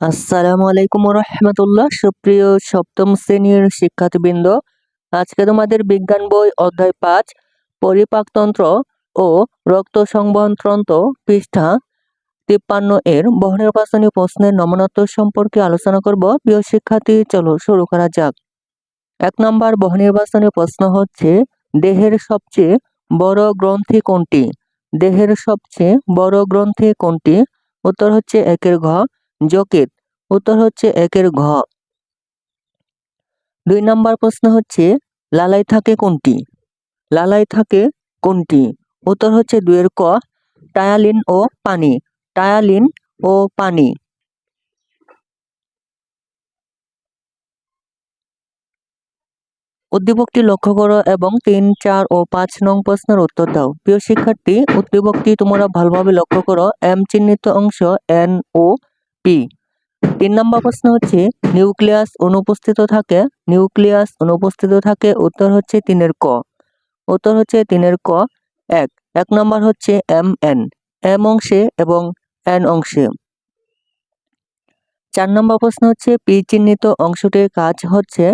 আসসালামু আলাইকুম রহমতুল্লাহ সুপ্রিয় সপ্তম শ্রেণির শিক্ষার্থীবৃন্দ, আজকে তোমাদের বিজ্ঞান বই অধ্যায় পাঁচ, পরিপাকতন্ত্র ও রক্ত সংবহনতন্ত্র পৃষ্ঠা তিপ্পান্ন এর বহুনির্বাচনী প্রশ্নের নমনত্ব সম্পর্কে আলোচনা করব। প্রিয় শিক্ষার্থী, চলো শুরু করা যাক। এক নম্বর বহুনির্বাচনী প্রশ্ন হচ্ছে, দেহের সবচেয়ে বড় গ্রন্থি কোনটি? দেহের সবচেয়ে বড় গ্রন্থি কোনটি? উত্তর হচ্ছে একের ঘ। যকৃত উত্তর হচ্ছে একের ঘ। দুই নম্বর প্রশ্ন হচ্ছে, লালাই থাকে কোনটি? লালাই থাকে কোনটি? উত্তর হচ্ছে দুয়ের ক, টায়ালিন ও পানি। টায়ালিন ও পানি। উদ্দীপকটি লক্ষ্য করো এবং তিন, চার ও পাঁচ নং প্রশ্নের উত্তর দাও। প্রিয় শিক্ষার্থী, উদ্দীপকটি তোমরা ভালোভাবে লক্ষ্য করো। এম চিহ্নিত অংশ এন ও পি তিন নম্বর প্রশ্ন হচ্ছে, নিউক্লিয়াস অনুপস্থিত থাকে, নিউক্লিয়াস অনুপস্থিত থাকে, উত্তর হচ্ছে তিনের ক। উত্তর হচ্ছে তিনের ক, এক। এক নম্বর হচ্ছে এম এন। এম অংশে এবং এন অংশে। চার নম্বর প্রশ্ন হচ্ছে, পি চিহ্নিত অংশটির কাজ হচ্ছে,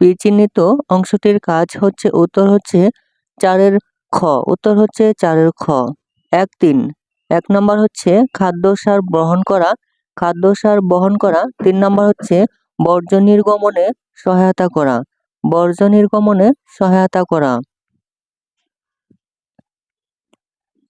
পি চিহ্নিত অংশটির কাজ হচ্ছে, উত্তর হচ্ছে চারের খ। উত্তর হচ্ছে চারের খ। এক তিন। এক নম্বর হচ্ছে খাদ্য সার গ্রহণ করা খাদ্য সার বহন করা। তিন নম্বর হচ্ছে বর্জ্য নির্গমনে সহায়তা করা। বর্জ্য নির্গমনে সহায়তা করা।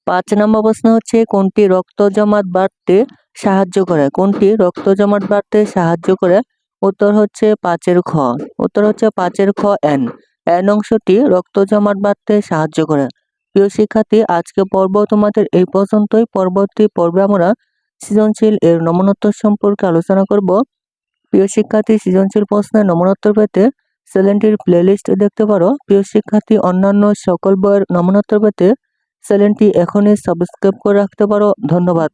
পাঁচ নম্বর প্রশ্ন হচ্ছে, কোনটি রক্ত জমাট বাড়তে সাহায্য করে? কোনটি রক্ত জমাট বাড়তে সাহায্য করে? উত্তর হচ্ছে পাঁচের খ। উত্তর হচ্ছে পাঁচের খ, এন। এন অংশটি রক্ত জমাট বাড়তে সাহায্য করে। প্রিয় শিক্ষার্থী, আজকে পর্ব তোমাদের এই পর্যন্তই। পরবর্তী পর্বে আমরা সৃজনশীল এর নমনোত্তর সম্পর্কে আলোচনা করব। প্রিয় শিক্ষার্থী, সৃজনশীল প্রশ্নের নমনোত্তর পেতে চ্যানেলটির প্লেলিস্ট দেখতে পারো। প্রিয় শিক্ষার্থী, অন্যান্য সকল বইয়ের নমনোত্তর পেতে চ্যানেলটি এখনই সাবস্ক্রাইব করে রাখতে পারো। ধন্যবাদ।